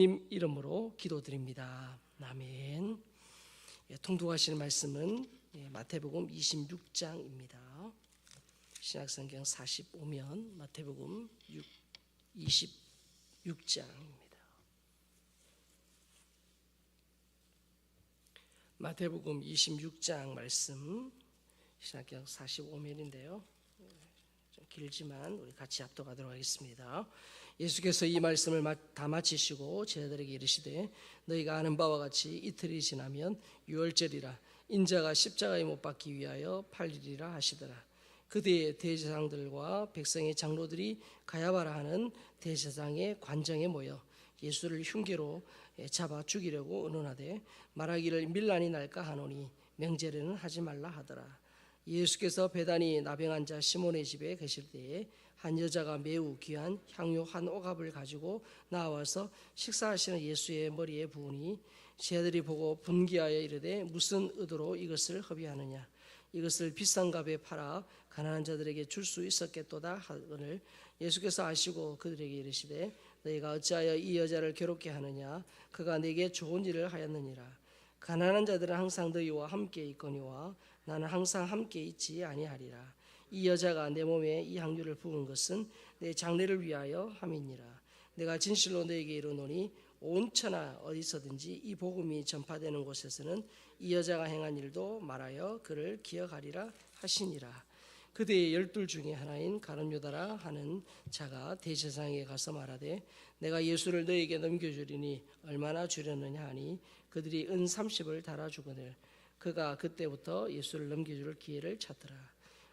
님 이름으로 기도드립니다. 아멘. 예, 통독하시는 말씀은 예, 마태복음 26장입니다. 신약성경 45면 마태복음 6, 26장입니다. 마태복음 26장 말씀 신약경 45면인데요. 좀 길지만 우리 같이 합독하도록 하겠습니다. 예수께서 이 말씀을 다 마치시고 제자들에게 이르시되 너희가 아는 바와 같이 이틀이 지나면 유월절이라 인자가 십자가에 못 박기 위하여 팔리리라 하시더라. 그뒤에 대제사장들과 백성의 장로들이 가야바라 하는 대제사장의 관정에 모여 예수를 흉계로 잡아 죽이려고 의논하되 말하기를 밀란이 날까 하노니 명제례는 하지 말라 하더라. 예수께서 배단이 나병한 자 시몬의 집에 계실 때에 한 여자가 매우 귀한 향유 한 오갑을 가지고 나와서 식사하시는 예수의 머리에 부으니 제들이 보고 분기하여 이르되 무슨 의도로 이것을 허비하느냐? 이것을 비싼 값에 팔아 가난한 자들에게 줄 수 있었겠도다 하거늘 예수께서 아시고 그들에게 이르시되 너희가 어찌하여 이 여자를 괴롭게 하느냐? 그가 내게 좋은 일을 하였느니라. 가난한 자들은 항상 너희와 함께 있거니와 나는 항상 함께 있지 아니하리라 이 여자가 내 몸에 이 향유를 부은 것은 내 장례를 위하여 함이니라. 내가 진실로 너에게 이르노니 온 천하 어디서든지 이 복음이 전파되는 곳에서는 이 여자가 행한 일도 말하여 그를 기억하리라 하시니라. 그대의 열둘 중에 하나인 가룟유다라 하는 자가 대제사장에 가서 말하되 내가 예수를 너에게 넘겨주리니 얼마나 주려느냐 하니 그들이 은 30을 달아주거늘 그가 그때부터 예수를 넘겨줄 기회를 찾더라.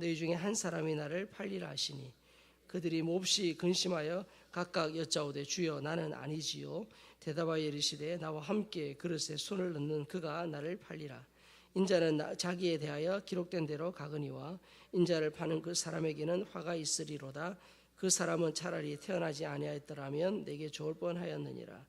너희 중에 한 사람이 나를 팔리라 하시니 그들이 몹시 근심하여 각각 여짜오되 주여 나는 아니지요. 대답하여 이르시되 나와 함께 그릇에 손을 넣는 그가 나를 팔리라. 인자는 자기에 대하여 기록된 대로 가거니와 인자를 파는 그 사람에게는 화가 있으리로다. 그 사람은 차라리 태어나지 아니하였더라면 내게 좋을 뻔하였느니라.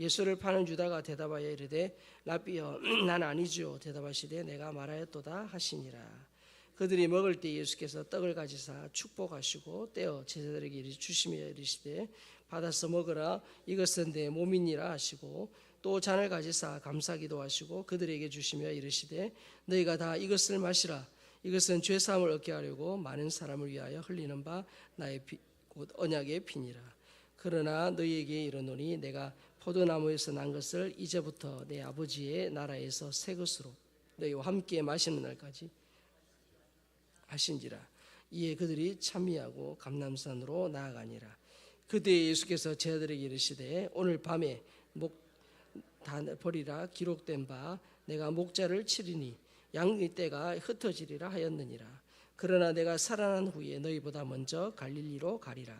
예수를 파는 유다가 대답하여 이르되 라비여 난 아니지요. 대답하시되 내가 말하였도다 하시니라 그들이 먹을 때 예수께서 떡을 가지사 축복하시고 떼어 제자들에게 주시며 이르시되 받아서 먹으라. 이것은 내 몸이니라 하시고 또 잔을 가지사 감사기도 하시고 그들에게 주시며 이르시되 너희가 다 이것을 마시라. 이것은 죄 사함을 얻게 하려고 많은 사람을 위하여 흘리는 바 나의 피, 곧 언약의 피니라. 그러나 너희에게 이르노니 내가 포도나무에서 난 것을 이제부터 내 아버지의 나라에서 새 것으로 너희와 함께 마시는 날까지 하신지라. 이에 그들이 참미하고 감남산으로 나아가니라. 그때 예수께서 제자들에게 이르시되 오늘 밤에 목 버리라. 기록된 바 내가 목자를 치리니 양의 때가 흩어지리라 하였느니라. 그러나 내가 살아난 후에 너희보다 먼저 갈릴리로 가리라.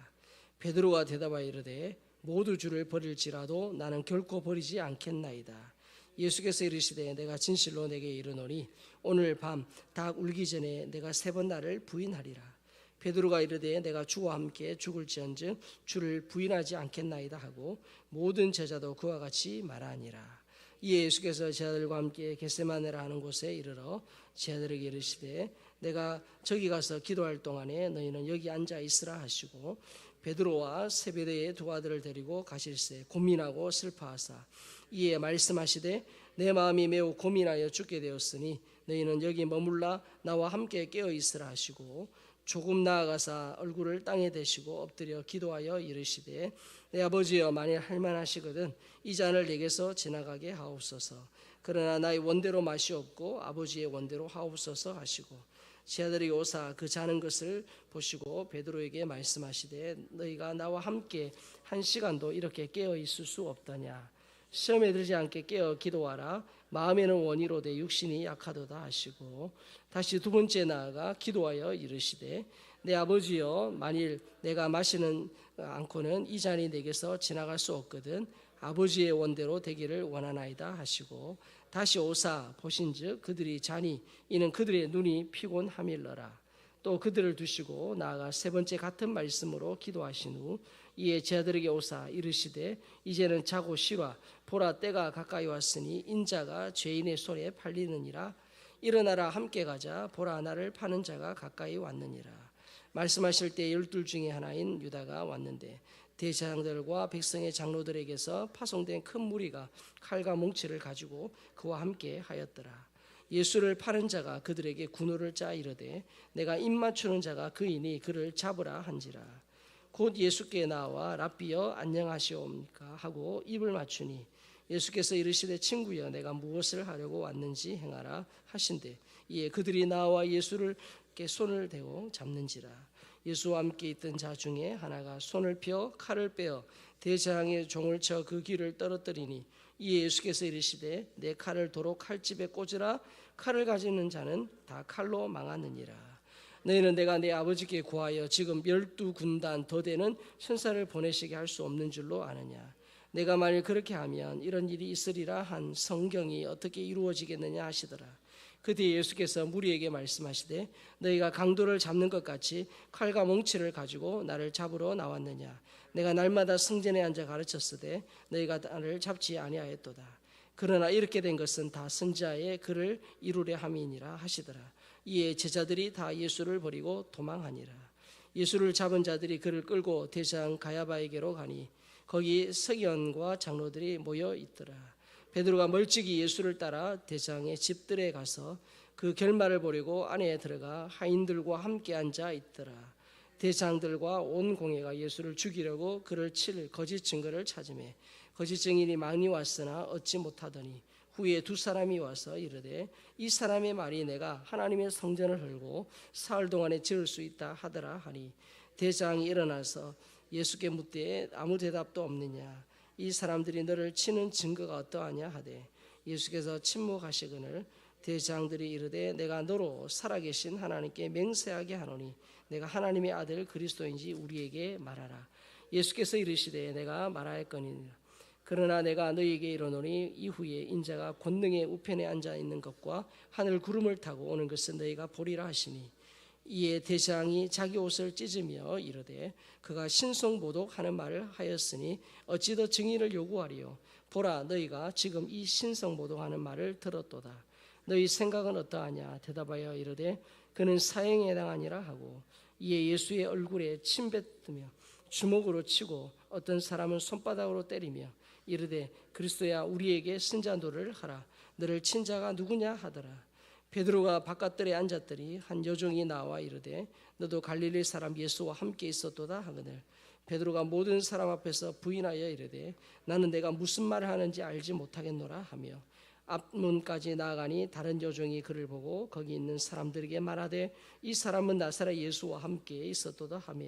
베드로가 대답하여 이르되 모두 주를 버릴지라도 나는 결코 버리지 않겠나이다 예수께서 이르시되 내가 진실로 내게 이르노니 오늘 밤 닭 울기 전에 내가 세 번 나를 부인하리라. 베드로가 이르되 내가 주와 함께 죽을지언정 주를 부인하지 않겠나이다 하고 모든 제자도 그와 같이 말하니라. 이에 예수께서 제자들과 함께 겟세마네라 하는 곳에 이르러 제자들에게 이르시되 내가 저기 가서 기도할 동안에 너희는 여기 앉아 있으라 하시고 베드로와 세베대의 두 아들을 데리고 가실새 고민하고 슬퍼하사 이에 말씀하시되 내 마음이 매우 고민하여 죽게 되었으니 너희는 여기 머물라 나와 함께 깨어 있으라 하시고 조금 나아가사 얼굴을 땅에 대시고 엎드려 기도하여 이르시되 내 아버지여 만일 할만하시거든 이 잔을 내게서 지나가게 하옵소서. 그러나 나의 원대로 맛이 없고 아버지의 원대로 하옵소서 하시고 제자들이 오사 그 자는 것을 보시고 베드로에게 말씀하시되 너희가 나와 함께 한 시간도 이렇게 깨어 있을 수 없더냐 시험에 들지 않게 깨어 기도하라. 마음에는 원이로되 육신이 약하도다 하시고 다시 두 번째 나아가 기도하여 이르시되 내 아버지여 만일 내가 마시는 않고는 이 잔이 내게서 지나갈 수 없거든 아버지의 원대로 되기를 원하나이다 하시고 다시 오사 보신즉 그들이 자니 이는 그들의 눈이 피곤함일러라. 또 그들을 두시고 나아가 세 번째 같은 말씀으로 기도하신 후 이에 제 아들에게 오사 이르시되 이제는 자고 쉬라. 보라 때가 가까이 왔으니 인자가 죄인의 손에 팔리느니라. 일어나라 함께 가자. 보라 나를 파는 자가 가까이 왔느니라. 말씀하실 때 열둘 중에 하나인 유다가 왔는데 대제사장들과 백성의 장로들에게서 파송된 큰 무리가 칼과 몽치를 가지고 그와 함께 하였더라. 예수를 파는 자가 그들에게 군호를 짜 이르되 내가 입 맞추는 자가 그이니 그를 잡으라 한지라 곧 예수께 나와 랍비여 안녕하시옵니까 하고 입을 맞추니 예수께서 이르시되 친구여 내가 무엇을 하려고 왔는지 행하라 하신대. 이에 그들이 나와 예수를 께 손을 대고 잡는지라. 예수와 함께 있던 자 중에 하나가 손을 펴 칼을 빼어 대장의 종을 쳐 그 귀를 떨어뜨리니 이에 예수께서 이르시되 내 칼을 도로 칼집에 꽂으라. 칼을 가지는 자는 다 칼로 망하느니라 너희는 내가 내 아버지께 구하여 지금 열두 군단 더 되는 천사를 보내시게 할 수 없는 줄로 아느냐? 내가 만일 그렇게 하면 이런 일이 있으리라 한 성경이 어떻게 이루어지겠느냐 하시더라. 그 뒤에 예수께서 무리에게 말씀하시되 너희가 강도를 잡는 것 같이 칼과 몽치를 가지고 나를 잡으러 나왔느냐? 내가 날마다 성전에 앉아 가르쳤으되 너희가 나를 잡지 아니하였도다 그러나 이렇게 된 것은 다 선자의 글을 이루려 함이니라 하시더라. 이에 제자들이 다 예수를 버리고 도망하니라. 예수를 잡은 자들이 그를 끌고 대장 가야바에게로 가니 거기 서기관과 장로들이 모여 있더라. 베드로가 멀찍이 예수를 따라 대장의 집들에 가서 그 결말을 보려고 안에 들어가 하인들과 함께 앉아 있더라. 대장들과 온 공회가 예수를 죽이려고 그를 칠 거짓 증거를 찾음에 거짓 증인이 많이 왔으나 얻지 못하더니 후에 두 사람이 와서 이르되 이 사람의 말이 내가 하나님의 성전을 헐고 사흘 동안에 지을 수 있다 하더라 하니 대장이 일어나서 예수께 묻되 아무 대답도 없느냐? 이 사람들이 너를 치는 증거가 어떠하냐 하되 예수께서 침묵하시거늘 대장들이 이르되 내가 너로 살아계신 하나님께 맹세하게 하노니 내가 하나님의 아들 그리스도인지 우리에게 말하라. 예수께서 이르시되 내가 말하였거니와 그러나 내가 너희에게 이르노니 이후에 인자가 권능의 우편에 앉아 있는 것과 하늘 구름을 타고 오는 것을 너희가 보리라 하시니 이에 대장이 자기 옷을 찢으며 이르되 그가 신성모독하는 말을 하였으니 어찌 더 증인을 요구하리요? 보라 너희가 지금 이 신성모독하는 말을 들었도다. 너희 생각은 어떠하냐? 대답하여 이르되 그는 사형에 해당하니라 하고 이에 예수의 얼굴에 침 뱉으며 주먹으로 치고 어떤 사람은 손바닥으로 때리며 이르되 그리스도야 우리에게 신자노를 하라. 너를 친 자가 누구냐 하더라. 베드로가 바깥들에 앉았더니 한 여종이 나와 이르되 너도 갈릴리 사람 예수와 함께 있었도다 하거늘. 베드로가 모든 사람 앞에서 부인하여 이르되 나는 내가 무슨 말을 하는지 알지 못하겠노라 하며 앞문까지 나아가니 다른 여종이 그를 보고 거기 있는 사람들에게 말하되 이 사람은 나사렛 예수와 함께 있었도다 하며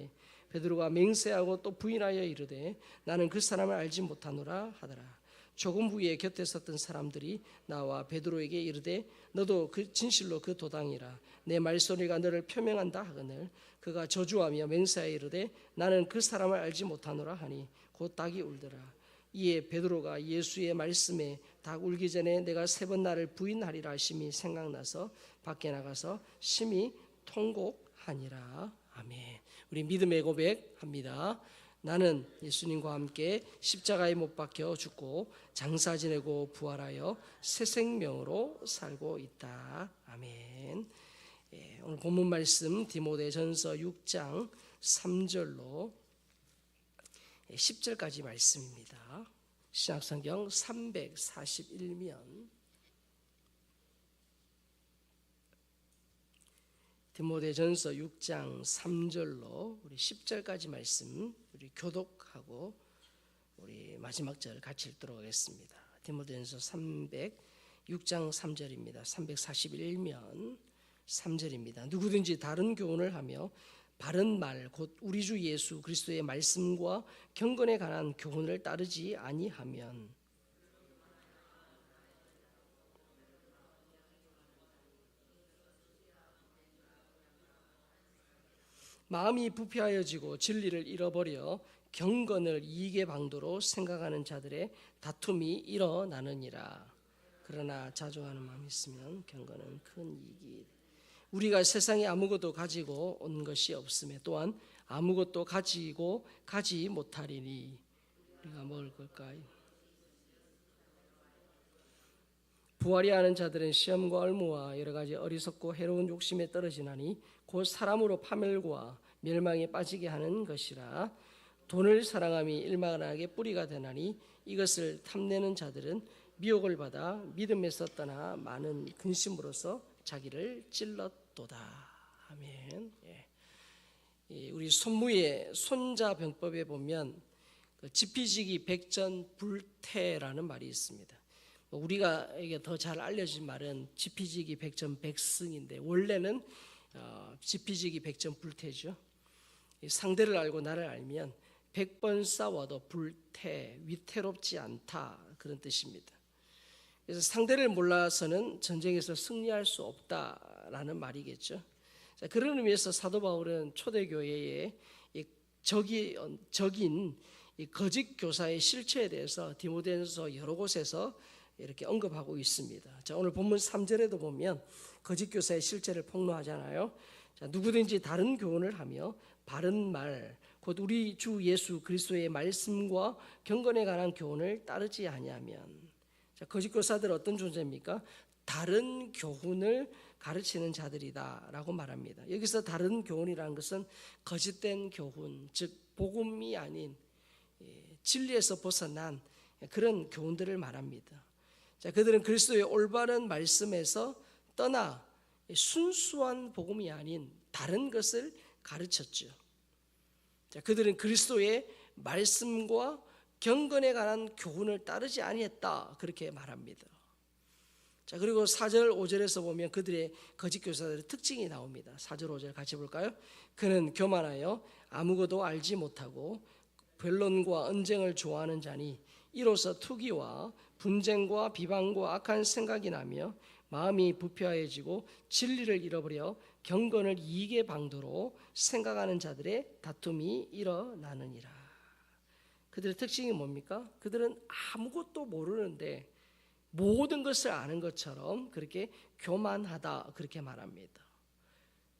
베드로가 맹세하고 또 부인하여 이르되 나는 그 사람을 알지 못하노라 하더라. 조금 후에 곁에 섰던 사람들이 나와 베드로에게 이르되 너도 그 진실로 그 도당이라. 내 말소리가 너를 표명한다 하거늘 그가 저주하며 맹세하여 이르되 나는 그 사람을 알지 못하노라 하니 곧 닭이 울더라. 이에 베드로가 예수의 말씀에 닭 울기 전에 내가 세 번 나를 부인하리라 하심이 생각나서 밖에 나가서 심히 통곡하니라. 아멘 우리 믿음의 고백합니다. 나는 예수님과 함께 십자가에 못 박혀 죽고 장사 지내고 부활하여 새 생명으로 살고 있다. 아멘. 예, 오늘 본문 말씀 디모데전서 6장 3절로 10절까지 말씀입니다. 신약성경 341면 디모데전서 6장 3절로 우리 10절까지 말씀 우리 교독하고 우리 마지막 절 같이 읽도록 하겠습니다. 디모데전서 300 6장 3절입니다. 341면 3절입니다. 누구든지 다른 교훈을 하며 바른 말 곧 우리 주 예수 그리스도의 말씀과 경건에 관한 교훈을 따르지 아니하면 마음이 부패하여지고 진리를 잃어버려 경건을 이익의 방도로 생각하는 자들의 다툼이 일어나느니라. 그러나 자조하는 마음이 있으면 경건은 큰 이익이. 우리가 세상에 아무것도 가지고 온 것이 없음에 또한 아무것도 가지고 가지 못하리니 우리가 먹을 걸까요? 부활이 하는 자들은 시험과 얼무와 여러 가지 어리석고 해로운 욕심에 떨어지나니 곧 사람으로 파멸과 멸망에 빠지게 하는 것이라 돈을 사랑함이 일만하게 뿌리가 되나니 이것을 탐내는 자들은 미혹을 받아 믿음에서 떠나 많은 근심으로서 자기를 찔렀도다. 아멘. 예. 우리 손무의 손자병법에 보면 그 지피지기 백전 불태라는 말이 있습니다. 뭐 우리가 이게 더 잘 알려진 말은 지피지기 백전 백승인데 원래는 어, 지피지기 백전 불태죠. 상대를 알고 나를 알면 백번 싸워도 불태 위태롭지 않다 그런 뜻입니다. 그래서 상대를 몰라서는 전쟁에서 승리할 수 없다라는 말이겠죠. 자, 그런 의미에서 사도 바울은 초대교회의 적이, 적인 거짓 교사의 실체에 대해서 디모데전서 여러 곳에서 이렇게 언급하고 있습니다. 자, 오늘 본문 3절에도 보면 거짓 교사의 실체를 폭로하잖아요. 자, 누구든지 다른 교훈을 하며 바른 말, 곧 우리 주 예수 그리스도의 말씀과 경건에 관한 교훈을 따르지 아니하면 자, 거짓 교사들 어떤 존재입니까? 다른 교훈을 가르치는 자들이다라고 말합니다. 여기서 다른 교훈이라는 것은 거짓된 교훈, 즉 복음이 아닌 예, 진리에서 벗어난 그런 교훈들을 말합니다. 자, 그들은 그리스도의 올바른 말씀에서 떠나 순수한 복음이 아닌 다른 것을 가르쳤죠. 자, 그들은 그리스도의 말씀과 경건에 관한 교훈을 따르지 아니했다 그렇게 말합니다. 자, 그리고 4절 5절에서 보면 그들의 거짓 교사들의 특징이 나옵니다. 4절 5절 같이 볼까요? 그는 교만하여 아무것도 알지 못하고 변론과 언쟁을 좋아하는 자니 이로써 투기와 분쟁과 비방과 악한 생각이 나며 마음이 부패해지고 진리를 잃어버려 경건을 이익의 방도로 생각하는 자들의 다툼이 일어나느니라. 그들의 특징이 뭡니까? 그들은 아무것도 모르는데 모든 것을 아는 것처럼 그렇게 교만하다 그렇게 말합니다.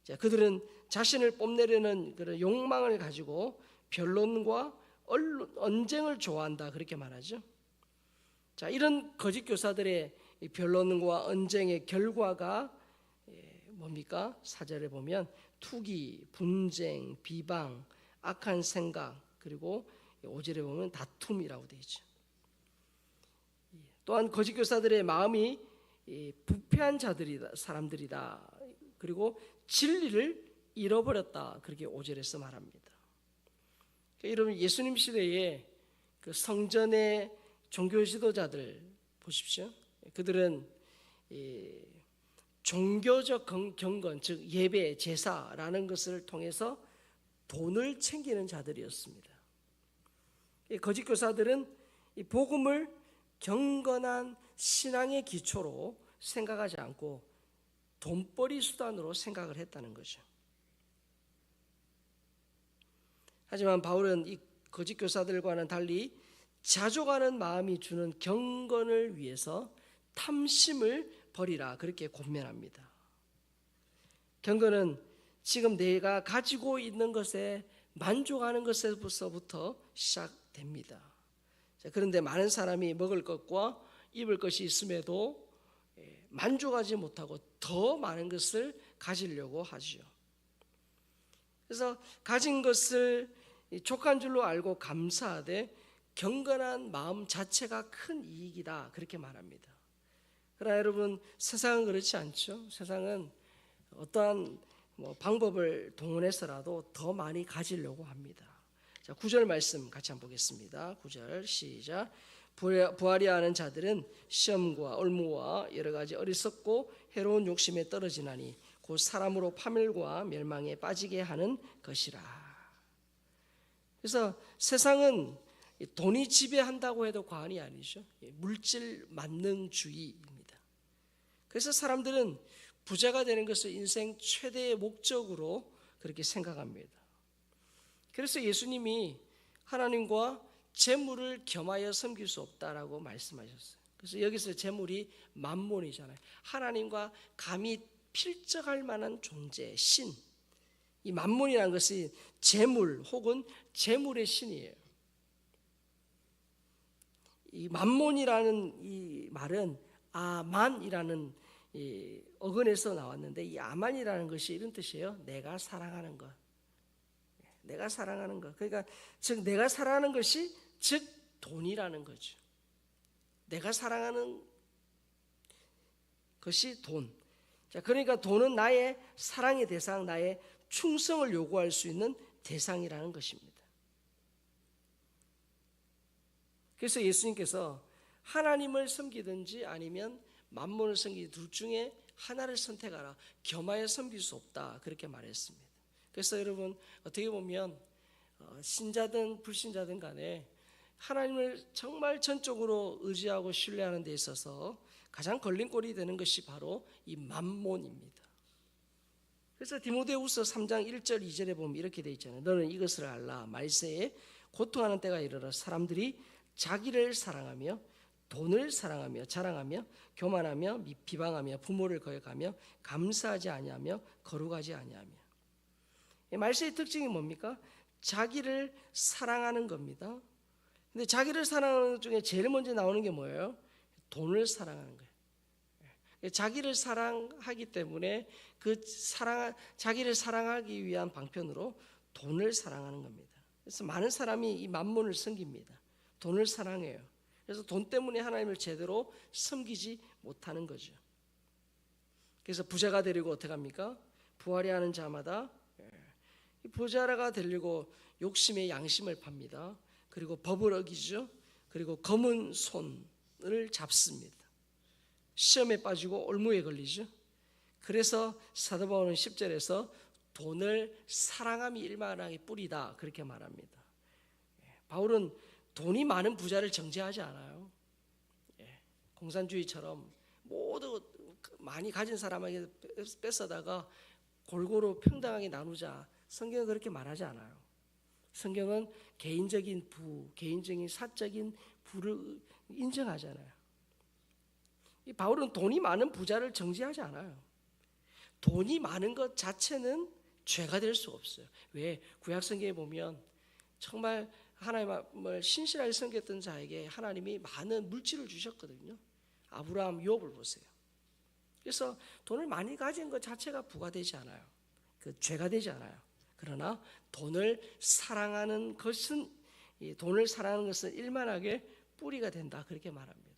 자, 그들은 자신을 뽐내려는 그런 욕망을 가지고 변론과 언쟁을 좋아한다 그렇게 말하죠. 자, 이런 거짓 교사들의 변론과 언쟁의 결과가 예, 뭡니까? 사절에 보면 투기, 분쟁, 비방, 악한 생각, 그리고 오절에 보면 다툼이라고 되어 있죠. 예, 또한 거짓 교사들의 마음이 부패한 자들이다, 사람들이다. 그리고 진리를 잃어버렸다. 그렇게 오절에서 말합니다. 그러니까 여러분 예수님 시대에 그 성전의 종교 지도자들 보십시오. 그들은 종교적 경건, 즉 예배, 제사라는 것을 통해서 돈을 챙기는 자들이었습니다. 거짓 교사들은 이 복음을 경건한 신앙의 기초로 생각하지 않고 돈벌이 수단으로 생각을 했다는 거죠. 하지만 바울은 이 거짓 교사들과는 달리 자족하는 마음이 주는 경건을 위해서 탐심을 버리라 그렇게 권면합니다. 경건은 지금 내가 가지고 있는 것에 만족하는 것에서부터 시작됩니다. 그런데 많은 사람이 먹을 것과 입을 것이 있음에도 예, 만족하지 못하고 더 많은 것을 가지려고 하죠. 그래서 가진 것을 족한 줄로 알고 감사하되 경건한 마음 자체가 큰 이익이다 그렇게 말합니다. 그러나 여러분 세상은 그렇지 않죠. 세상은 어떠한 뭐 방법을 동원해서라도 더 많이 가지려고 합니다. 자, 9절 말씀 같이 한번 보겠습니다. 9절 시작. 부활이 하는 자들은 시험과 얼무와 여러 가지 어리석고 해로운 욕심에 떨어지나니 곧 사람으로 파멸과 멸망에 빠지게 하는 것이라. 그래서 세상은 돈이 지배한다고 해도 과언이 아니죠. 물질 만능주의입니다. 그래서 사람들은 부자가 되는 것을 인생 최대의 목적으로 그렇게 생각합니다. 그래서 예수님이 하나님과 재물을 겸하여 섬길 수 없다라고 말씀하셨어요. 그래서 여기서 재물이 만몬이잖아요. 하나님과 감히 필적할 만한 존재, 신. 이 만몬이라는 것이 재물 혹은 재물의 신이에요. 이 만몬이라는 이 말은 아만이라는 이 어근에서 나왔는데 이 아만이라는 것이 이런 뜻이에요. 내가 사랑하는 것. 내가 사랑하는 것. 그러니까 즉 내가 사랑하는 것이 즉 돈이라는 거죠. 내가 사랑하는 것이 돈. 자, 그러니까 돈은 나의 사랑의 대상, 나의 충성을 요구할 수 있는 대상이라는 것입니다. 그래서 예수님께서 하나님을 섬기든지 아니면 만몬을 섬기든지 둘 중에 하나를 선택하라. 겸하여 섬길 수 없다. 그렇게 말했습니다. 그래서 여러분 어떻게 보면 어, 신자든 불신자든 간에 하나님을 정말 전적으로 의지하고 신뢰하는 데 있어서 가장 걸림돌이 되는 것이 바로 이 만몬입니다. 그래서 디모데후서 3장 1절 2절에 보면 이렇게 돼 있잖아요. 너는 이것을 알라. 말세에 고통하는 때가 이르러 사람들이 자기를 사랑하며 돈을 사랑하며 자랑하며 교만하며 비방하며 부모를 거역하며 감사하지 아니하며 거룩하지 아니하며 말세의 특징이 뭡니까? 자기를 사랑하는 겁니다. 근데 자기를 사랑하는 것 중에 제일 먼저 나오는 게 뭐예요? 돈을 사랑하는 거예요. 자기를 사랑하기 때문에 그 사랑 자기를 사랑하기 위한 방편으로 돈을 사랑하는 겁니다. 그래서 많은 사람이 이 만몬을 섬깁니다. 돈을 사랑해요. 그래서 돈 때문에 하나님을 제대로 섬기지 못하는 거죠. 그래서 부자가 되려고 어떻게 합니까? 부활해 하는 자마다 부자가 되려고 욕심의 양심을 팝니다. 그리고 법을 어기죠. 그리고 검은 손을 잡습니다. 시험에 빠지고 올무에 걸리죠. 그래서 사도 바울은 10절에서 돈을 사랑함이 일만하게 뿌리다 그렇게 말합니다. 예, 바울은 돈이 많은 부자를 정죄하지 않아요. 예, 공산주의처럼 모두 많이 가진 사람에게 뺏어다가 골고루 평등하게 나누자. 성경은 그렇게 말하지 않아요. 성경은 개인적인 부, 개인적인 사적인 부를 인정하잖아요. 이 바울은 돈이 많은 부자를 정지하지 않아요. 돈이 많은 것 자체는 죄가 될 수 없어요. 왜? 구약 성경에 보면 정말 하나님을 신실하게 섬겼던 자에게 하나님이 많은 물질을 주셨거든요. 아브라함, 욥을 보세요. 그래서 돈을 많이 가진 것 자체가 부과되지 않아요. 그 죄가 되지 않아요. 그러나 돈을 사랑하는 것은 돈을 사랑하는 것은 일만하게 뿌리가 된다 그렇게 말합니다.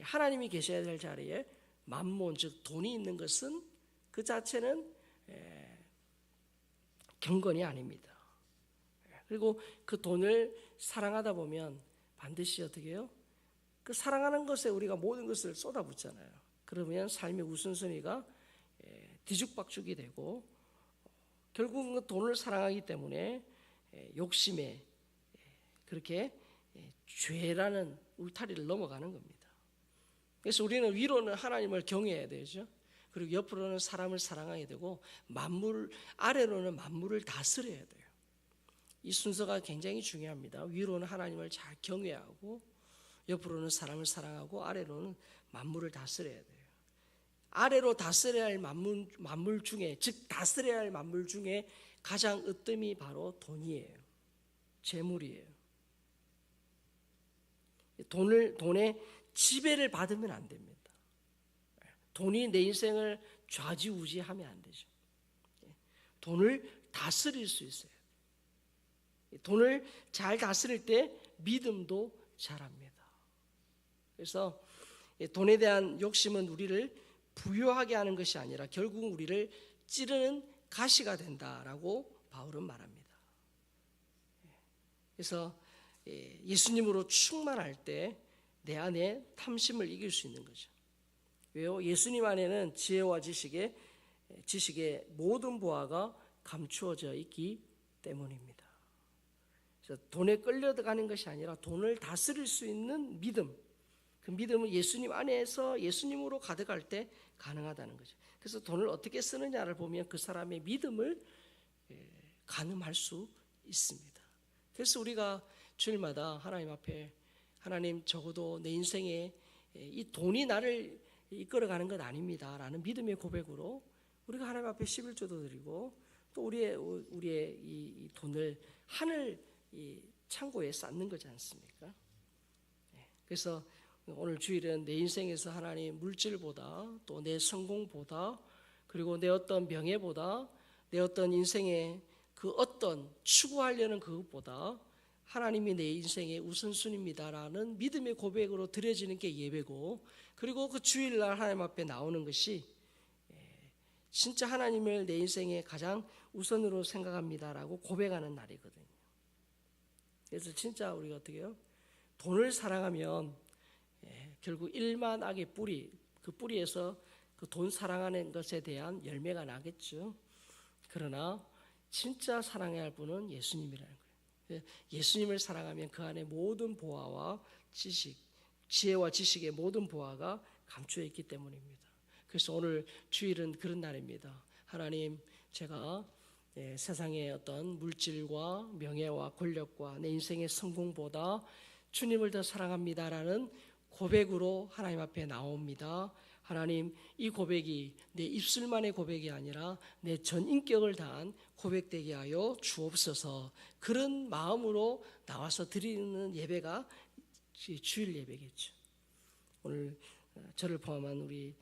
하나님이 계셔야 될 자리에 만몬 즉 돈이 있는 것은 그 자체는 경건이 아닙니다. 그리고 그 돈을 사랑하다 보면 반드시 어떻게 해요? 그 사랑하는 것에 우리가 모든 것을 쏟아붓잖아요. 그러면 삶의 우선순위가 뒤죽박죽이 되고 결국은 그 돈을 사랑하기 때문에 욕심에 그렇게 죄라는 울타리를 넘어가는 겁니다. 그래서 우리는 위로는 하나님을 경외해야 되죠. 그리고 옆으로는 사람을 사랑해야 되고 만물 아래로는 만물을 다스려야 돼요. 이 순서가 굉장히 중요합니다. 위로는 하나님을 잘 경외하고 옆으로는 사람을 사랑하고 아래로는 만물을 다스려야 돼요. 아래로 다스려야 할 만물, 만물 중에 즉 다스려야 할 만물 중에 가장 으뜸이 바로 돈이에요. 재물이에요. 돈을 돈의 지배를 받으면 안 됩니다. 돈이 내 인생을 좌지우지하면 안 되죠. 돈을 다스릴 수 있어요. 돈을 잘 다스릴 때 믿음도 자랍니다. 그래서 돈에 대한 욕심은 우리를 부유하게 하는 것이 아니라 결국 우리를 찌르는 가시가 된다라고 바울은 말합니다. 그래서 예, 예수님으로 충만할 때 내 안에 탐심을 이길 수 있는 거죠. 왜요? 예수님 안에는 지혜와 지식의 지식의 모든 보화가 감추어져 있기 때문입니다. 그래서 돈에 끌려가는 것이 아니라 돈을 다스릴 수 있는 믿음. 그 믿음은 예수님 안에서 예수님으로 가득할 때 가능하다는 거죠. 그래서 돈을 어떻게 쓰느냐를 보면 그 사람의 믿음을 예, 가늠할 수 있습니다. 그래서 우리가 주일마다 하나님 앞에 하나님 적어도 내 인생에 이 돈이 나를 이끌어가는 것 아닙니다 라는 믿음의 고백으로 우리가 하나님 앞에 11조도 드리고 또 우리의 우리의 이 돈을 하늘 이 창고에 쌓는 거지 않습니까? 네. 그래서 오늘 주일은 내 인생에서 하나님 물질보다 또 내 성공보다 그리고 내 어떤 명예보다 내 어떤 인생의 그 어떤 추구하려는 그것보다 하나님이 내 인생의 우선순위입니다라는 믿음의 고백으로 드려지는 게 예배고 그리고 그 주일날 하나님 앞에 나오는 것이 예, 진짜 하나님을 내 인생의 가장 우선으로 생각합니다라고 고백하는 날이거든요. 그래서 진짜 우리가 어떻게 해요? 돈을 사랑하면 예, 결국 일만 악의 뿌리 그 뿌리에서 그 돈 사랑하는 것에 대한 열매가 나겠죠. 그러나 진짜 사랑해야 할 분은 예수님이라는 거 예수님을 사랑하면 그 안에 모든 보화와 지식, 지혜와 지식의 모든 보화가 감추어 있기 때문입니다. 그래서 오늘 주일은 그런 날입니다. 하나님, 제가 예, 세상의 어떤 물질과 명예와 권력과 내 인생의 성공보다 주님을 더 사랑합니다라는 고백으로 하나님 앞에 나옵니다. 하나님, 이 고백이 내 입술만의 고백이 아니라 내 전 인격을 다한 고백되게 하여 주옵소서. 그런 마음으로 나와서 드리는 예배가 주일 예배겠죠. 오늘 어, 저를 포함한 우리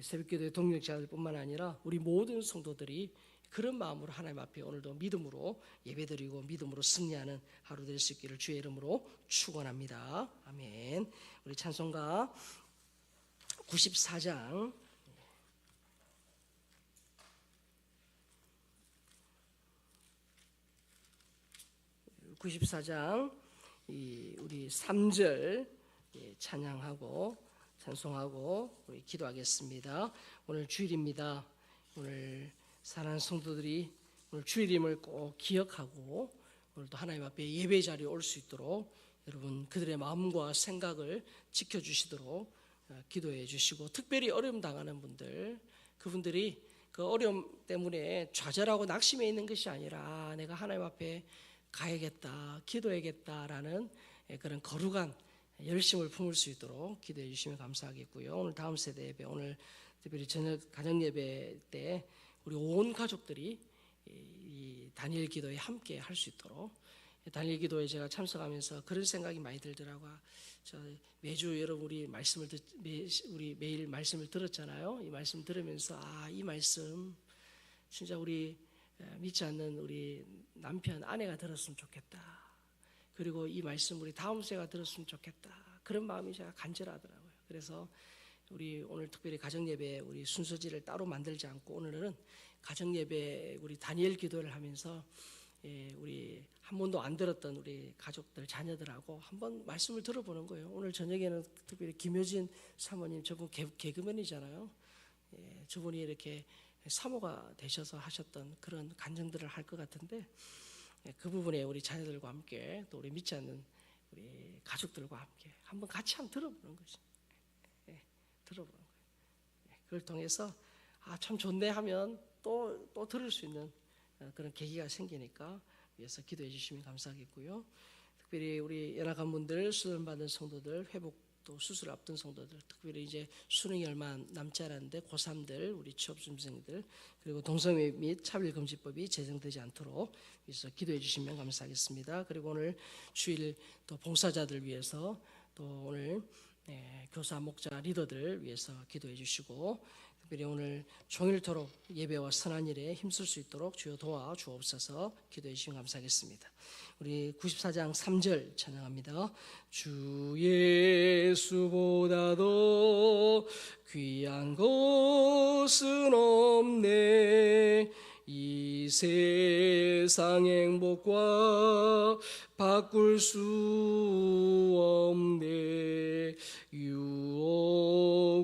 새벽기도의 동력자들뿐만 아니라 우리 모든 성도들이 그런 마음으로 하나님 앞에 오늘도 믿음으로 예배드리고 믿음으로 승리하는 하루 될 수 있기를 주의 이름으로 축원합니다. 아멘. 우리 찬송가 94장 94장 우리 3절 예, 찬양하고 찬송하고 우리 기도하겠습니다. 오늘 주일입니다. 오늘 사랑하는 성도들이 오늘 주일임을 꼭 기억하고 오늘도 하나님 앞에 예배 자리에 올 수 있도록 여러분 그들의 마음과 생각을 지켜주시도록 어, 기도해 주시고 특별히 어려움 당하는 분들 그분들이 그 어려움 때문에 좌절하고 낙심해 있는 것이 아니라 내가 하나님 앞에 가야겠다, 기도해야겠다라는 예, 그런 거룩한 열심을 품을 수 있도록 기도해 주시면 감사하겠고요. 오늘 다음 세대 예배, 오늘 특별히 저녁 가정 예배 때 우리 온 가족들이 이 다니엘 기도에 함께 할 수 있도록 다니엘 기도에 제가 참석하면서 그런 생각이 많이 들더라고요. 저 매주 여러분 우리 말씀을 듣, 매, 우리 매일 말씀을 들었잖아요. 이 말씀 들으면서 아 이 말씀 진짜 우리 믿지 않는 우리 남편 아내가 들었으면 좋겠다. 그리고 이 말씀 우리 다음 세가 들었으면 좋겠다. 그런 마음이 제가 간절하더라고요. 그래서 우리 오늘 특별히 가정 예배 우리 순서지를 따로 만들지 않고 오늘은 가정 예배 우리 다니엘 기도를 하면서 예, 우리 한 번도 안 들었던 우리 가족들 자녀들하고 한번 말씀을 들어보는 거예요. 오늘 저녁에는 특별히 김효진 사모님 저분 개, 개그맨이잖아요. 예, 저분이 이렇게 사모가 되셔서 하셨던 그런 간증들을 할 것 같은데 예, 그 부분에 우리 자녀들과 함께 또 우리 믿지 않는 우리 가족들과 함께 한번 같이 한번 들어보는 거죠. 예, 들어보는 거예요. 예, 그걸 통해서 아 참 좋네 하면 또 또 들을 수 있는 어, 그런 계기가 생기니까 위해서 기도해 주시면 감사하겠고요. 특별히 우리 연약한 분들 수술 받은 성도들 회복 또 수술 앞둔 성도들 특별히 이제 수능이 얼마 남지 않았는데 고3들 우리 취업준비생들 그리고 동성애 및 차별금지법이 제정되지 않도록 위해서 기도해 주시면 감사하겠습니다. 그리고 오늘 주일 또 봉사자들 위해서 또 오늘 네, 교사 목자 리더들 위해서 기도해 주시고 특별히 오늘 종일토록 예배와 선한 일에 힘쓸 수 있도록 주여 도와 주옵소서 기도해 주시면 감사하겠습니다. 우리 94장 3절 찬양합니다. 주 예수보다도 귀한 것은 없네 이 세상 행복과 바꿀 수 없네 유혹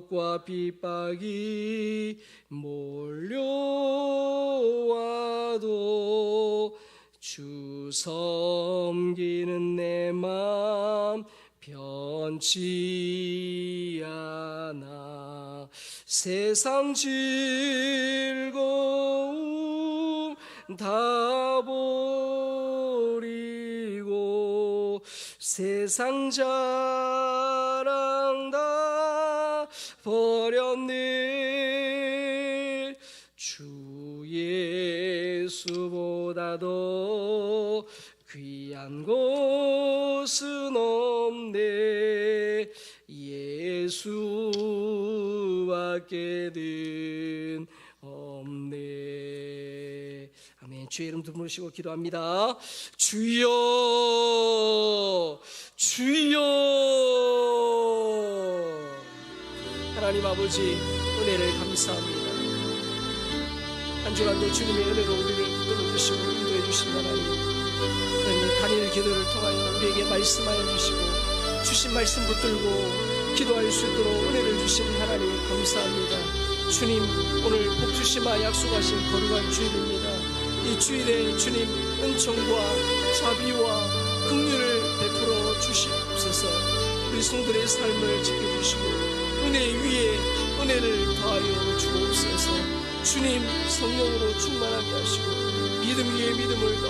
과 핍박이 몰려와도 주 섬기는 내맘 변치 않아. 세상 즐거움 다 버리고 세상 다 버렸네. 주 예수보다도 귀한 곳은 없네. 예수밖에는 없네. 아멘. 주의 이름 부르시고 기도합니다. 주여 주여 하나님 아버지 은혜를 감사합니다. 한 주간도 주님의 은혜로 우리를 붙들어 주시고 인도해 주신 하나님 하나님 단일 기도를 통하여 우리에게 말씀하여 주시고 주신 말씀 붙들고 기도할 수 있도록 은혜를 주신 하나님 감사합니다. 주님 오늘 복 주시마 약속하신 거룩한 주일입니다. 이 주일에 주님 은총과 자비와 긍휼을 베풀어 주시옵소서. 우리 성들의 삶을 지켜주시고 은혜 위에 은혜를 더하여 주옵소서. 주님 성령으로 충만하게 하시고 믿음 위에 믿음을 더하여